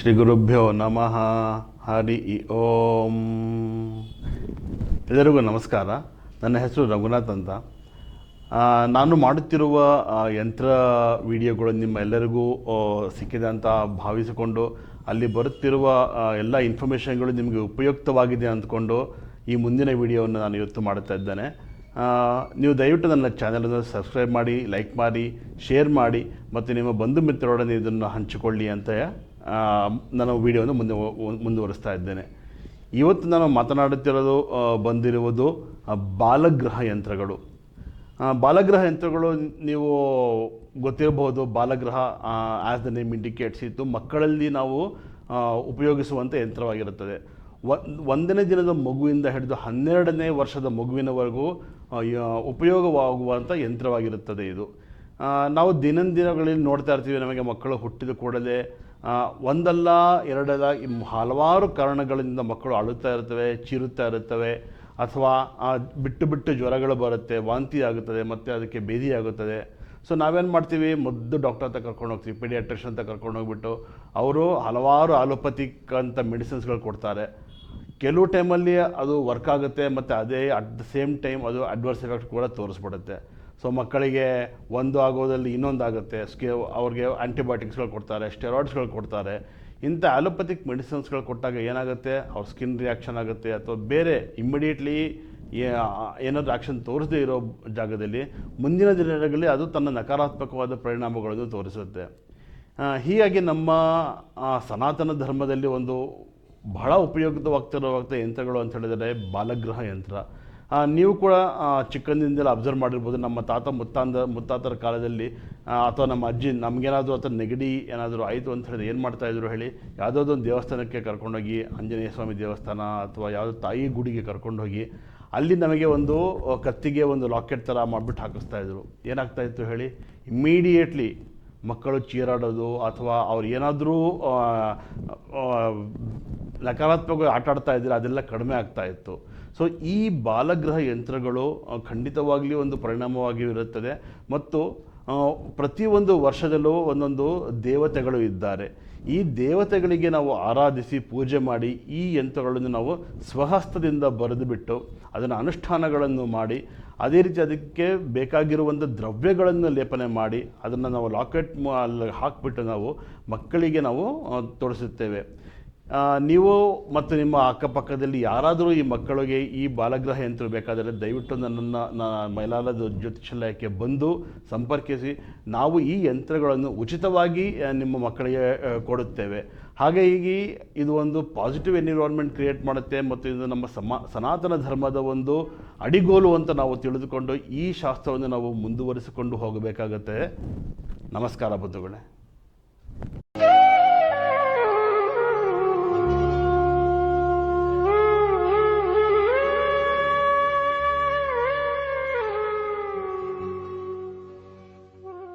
ಶ್ರೀ ಗುರುಭ್ಯೋ ನಮಃ. ಹರಿ ಓಂ. ಎಲ್ಲರಿಗೂ ನಮಸ್ಕಾರ. ನನ್ನ ಹೆಸರು ರಘುನಾಥ್ ಅಂತ. ನಾನು ಮಾಡುತ್ತಿರುವ ಯಂತ್ರ ವಿಡಿಯೋಗಳು ನಿಮ್ಮ ಎಲ್ಲರಿಗೂ ಸಿಕ್ಕಿದೆ ಅಂತ ಭಾವಿಸಿಕೊಂಡು, ಅಲ್ಲಿ ಬರುತ್ತಿರುವ ಎಲ್ಲ ಇನ್ಫಾರ್ಮೇಷನ್ಗಳು ನಿಮಗೆ ಉಪಯುಕ್ತವಾಗಿದೆ ಅಂದ್ಕೊಂಡು ಈ ಮುಂದಿನ ವಿಡಿಯೋವನ್ನು ನಾನು ಇವತ್ತು ಮಾಡ್ತಾ ಇದ್ದೇನೆ. ನೀವು ದಯವಿಟ್ಟು ನನ್ನ ಚಾನಲನ್ನು ಸಬ್ಸ್ಕ್ರೈಬ್ ಮಾಡಿ ಲೈಕ್ ಮಾಡಿ ಶೇರ್ ಮಾಡಿ, ಮತ್ತು ನಿಮ್ಮ ಬಂಧು ಮಿತ್ರರೊಡನೆ ಇದನ್ನು ಹಂಚಿಕೊಳ್ಳಿ ಅಂತ ನಾನು ವಿಡಿಯೋವನ್ನು ಮುಂದೆ ಮುಂದುವರಿಸ್ತಾ ಇದ್ದೇನೆ. ಇವತ್ತು ನಾನು ಮಾತನಾಡುತ್ತಿರೋದು ಬಂದಿರುವುದು ಬಾಲಗ್ರಹ ಯಂತ್ರಗಳು. ಬಾಲಗ್ರಹ ಯಂತ್ರಗಳು ನೀವು ಗೊತ್ತಿರಬಹುದು ಬಾಲಗೃಹ ಆ್ಯಸ್ ದ ನೇಮ್ ಇಂಡಿಕೇಟ್ಸ್ ಇತ್ತು. ಮಕ್ಕಳಲ್ಲಿ ನಾವು ಉಪಯೋಗಿಸುವಂಥ ಯಂತ್ರವಾಗಿರುತ್ತದೆ. ಒಂದ್- ಒಂದನೇ ದಿನದ ಮಗುವಿಂದ ಹಿಡಿದು ಹನ್ನೆರಡನೇ ವರ್ಷದ ಮಗುವಿನವರೆಗೂ ಉಪಯೋಗವಾಗುವಂಥ ಯಂತ್ರವಾಗಿರುತ್ತದೆ ಇದು. ನಾವು ದಿನಗಳಲ್ಲಿ ನೋಡ್ತಾ ಇರ್ತೀವಿ, ನಮಗೆ ಮಕ್ಕಳು ಹುಟ್ಟಿದ ಕೂಡಲೇ ಒಂದಲ್ಲ ಎರಡಲ್ಲ ಹಲವಾರು ಕಾರಣಗಳಿಂದ ಮಕ್ಕಳು ಅಳುತ್ತಾ ಇರ್ತವೆ ಚಿರುತ್ತಾ ಇರುತ್ತವೆ, ಅಥವಾ ಬಿಟ್ಟು ಬಿಟ್ಟು ಜ್ವರಗಳು ಬರುತ್ತೆ, ವಾಂತಿ ಆಗುತ್ತದೆ, ಮತ್ತು ಅದಕ್ಕೆ ಬೇದಿ ಆಗುತ್ತದೆ. ಸೊ ನಾವೇನು ಮಾಡ್ತೀವಿ? ಮುದ್ದು ಡಾಕ್ಟರ್ ಹತ್ರ ಕರ್ಕೊಂಡು ಹೋಗ್ತೀವಿ ಪೀಡಿಯಾಟ್ರಿಷನ್ ಅಂತ ಕರ್ಕೊಂಡು ಹೋಗ್ಬಿಟ್ಟು ಅವರು ಹಲವಾರು ಆಲೋಪತಿಕ್ ಅಂತ ಮೆಡಿಸಿನ್ಸ್ಗಳು ಕೊಡ್ತಾರೆ. ಕೆಲವು ಟೈಮಲ್ಲಿ ಅದು ವರ್ಕ್ ಆಗುತ್ತೆ, ಮತ್ತು ಅದೇ ಅಟ್ ದ ಸೇಮ್ ಟೈಮ್ ಅದು ಅಡ್ವರ್ಸ್ ಎಫೆಕ್ಟ್ ಕೂಡ ತೋರಿಸ್ಬಿಡುತ್ತೆ. ಸೊ ಮಕ್ಕಳಿಗೆ ಒಂದು ಆಗೋದಲ್ಲಿ ಇನ್ನೊಂದು ಆಗುತ್ತೆ. ಸ್ಕೆ, ಅವ್ರಿಗೆ ಆ್ಯಂಟಿಬಯೋಟಿಕ್ಸ್ಗಳು ಕೊಡ್ತಾರೆ ಸ್ಟೆರಾಯ್ಡ್ಸ್ಗಳು ಕೊಡ್ತಾರೆ. ಇಂಥ ಆಲೋಪತಿಕ್ ಮೆಡಿಸಿನ್ಸ್ಗಳು ಕೊಟ್ಟಾಗ ಏನಾಗುತ್ತೆ? ಅವ್ರ ಸ್ಕಿನ್ ರಿಯಾಕ್ಷನ್ ಆಗುತ್ತೆ. ಅಥವಾ ಬೇರೆ ಇಮ್ಮಿಡಿಯೇಟ್ಲಿ ಏನಾದರೂ ಆ್ಯಕ್ಷನ್ ತೋರಿಸದೇ ಇರೋ ಜಾಗದಲ್ಲಿ ಮುಂದಿನ ದಿನಗಳಲ್ಲಿ ಅದು ತನ್ನ ನಕಾರಾತ್ಮಕವಾದ ಪರಿಣಾಮಗಳನ್ನು ತೋರಿಸುತ್ತೆ. ಹೀಗಾಗಿ ನಮ್ಮ ಸನಾತನ ಧರ್ಮದಲ್ಲಿ ಒಂದು ಬಹಳ ಉಪಯುಕ್ತವಾಗ್ತಿರುವಂಥ ಯಂತ್ರಗಳು ಅಂತ ಹೇಳಿದರೆ ಬಾಲಗೃಹ ಯಂತ್ರ. ನೀವು ಕೂಡ ಚಿಕ್ಕಂದಿನಿಂದಲೇ ಅಬ್ಸರ್ವ್ ಮಾಡಿರ್ಬೋದು, ನಮ್ಮ ತಾತ ಮುತ್ತಾಂದ, ಮುತ್ತಾತರ ಕಾಲದಲ್ಲಿ ಅಥವಾ ನಮ್ಮ ಅಜ್ಜಿ ನಮಗೇನಾದರೂ ಅಥವಾ ನೆಗಡಿ ಏನಾದರೂ ಆಯಿತು ಅಂತ ಹೇಳಿದ್ರೆ ಏನು ಮಾಡ್ತಾಯಿದ್ರು ಹೇಳಿ, ಯಾವುದಾದ್ರು ಒಂದು ದೇವಸ್ಥಾನಕ್ಕೆ ಕರ್ಕೊಂಡೋಗಿ, ಆಂಜನೇಯ ಸ್ವಾಮಿ ದೇವಸ್ಥಾನ ಅಥವಾ ಯಾವುದೋ ತಾಯಿ ಗುಡಿಗೆ ಕರ್ಕೊಂಡೋಗಿ, ಅಲ್ಲಿ ನಮಗೆ ಒಂದು ಕತ್ತಿಗೆ ಒಂದು ಲಾಕೆಟ್ ಥರ ಮಾಡಿಬಿಟ್ಟು ಹಾಕಿಸ್ತಾ ಇದ್ರು. ಏನಾಗ್ತಾ ಇತ್ತು ಹೇಳಿ ಇಮ್ಮಿಡಿಯೇಟ್ಲಿ ಮಕ್ಕಳು ಚೀರಾಡೋದು ಅಥವಾ ಅವ್ರು ಏನಾದರೂ ನಕಾರಾತ್ಮಕವಾಗಿ ಆಟ ಆಡ್ತಾ ಇದ್ದರೆ ಅದೆಲ್ಲ ಕಡಿಮೆ ಆಗ್ತಾ ಇತ್ತು. ಸೊ ಈ ಬಾಲಗ್ರಹ ಯಂತ್ರಗಳು ಖಂಡಿತವಾಗಲಿ ಒಂದು ಪರಿಣಾಮವಾಗಿ ಇರುತ್ತದೆ. ಮತ್ತು ಪ್ರತಿಯೊಂದು ವರ್ಷದಲ್ಲೂ ಒಂದೊಂದು ದೇವತೆಗಳು ಇದ್ದಾರೆ. ಈ ದೇವತೆಗಳಿಗೆ ನಾವು ಆರಾಧಿಸಿ ಪೂಜೆ ಮಾಡಿ ಈ ಯಂತ್ರಗಳನ್ನು ನಾವು ಸ್ವಹಸ್ತದಿಂದ ಬರೆದು ಬಿಟ್ಟು ಅದನ್ನು ಅನುಷ್ಠಾನಗಳನ್ನು ಮಾಡಿ ಅದೇ ರೀತಿ ಅದಕ್ಕೆ ಬೇಕಾಗಿರುವಂಥ ದ್ರವ್ಯಗಳನ್ನು ಲೇಪನೆ ಮಾಡಿ ಅದನ್ನು ನಾವು ಲಾಕೆಟ್ ಅಲ್ಲಿ ಹಾಕಿಬಿಟ್ಟು ನಾವು ಮಕ್ಕಳಿಗೆ ನಾವು ಆ, ನೀವು ಮತ್ತು ನಿಮ್ಮ ಅಕ್ಕಪಕ್ಕದಲ್ಲಿ ಯಾರಾದರೂ ಈ ಮಕ್ಕಳಿಗೆ ಈ ಬಾಲಗ್ರಹ ಯಂತ್ರ ಬೇಕಾದರೆ ದಯವಿಟ್ಟು ನನ್ನನ್ನು ಮೈಲಾಲದ ಜ್ಯೋತಿಷಾಲಯಕ್ಕೆ ಬಂದು ಸಂಪರ್ಕಿಸಿ. ನಾವು ಈ ಯಂತ್ರಗಳನ್ನು ಉಚಿತವಾಗಿ ನಿಮ್ಮ ಮಕ್ಕಳಿಗೆ ಕೊಡುತ್ತೇವೆ. ಹಾಗೆ ಹೀಗೆ ಇದು ಒಂದು ಪಾಸಿಟಿವ್ ಎನ್ವಿರಾನ್ಮೆಂಟ್ ಕ್ರಿಯೇಟ್ ಮಾಡುತ್ತೆ ಮತ್ತು ಇದು ನಮ್ಮ ಸಮ, ಸನಾತನ ಧರ್ಮದ ಒಂದು ಅಡಿಗೋಲು ಅಂತ ನಾವು ತಿಳಿದುಕೊಂಡು ಈ ಶಾಸ್ತ್ರವನ್ನು ನಾವು ಮುಂದುವರಿಸಿಕೊಂಡು ಹೋಗಬೇಕಾಗತ್ತೆ. ನಮಸ್ಕಾರ ಬಂಧುಗಳೇ.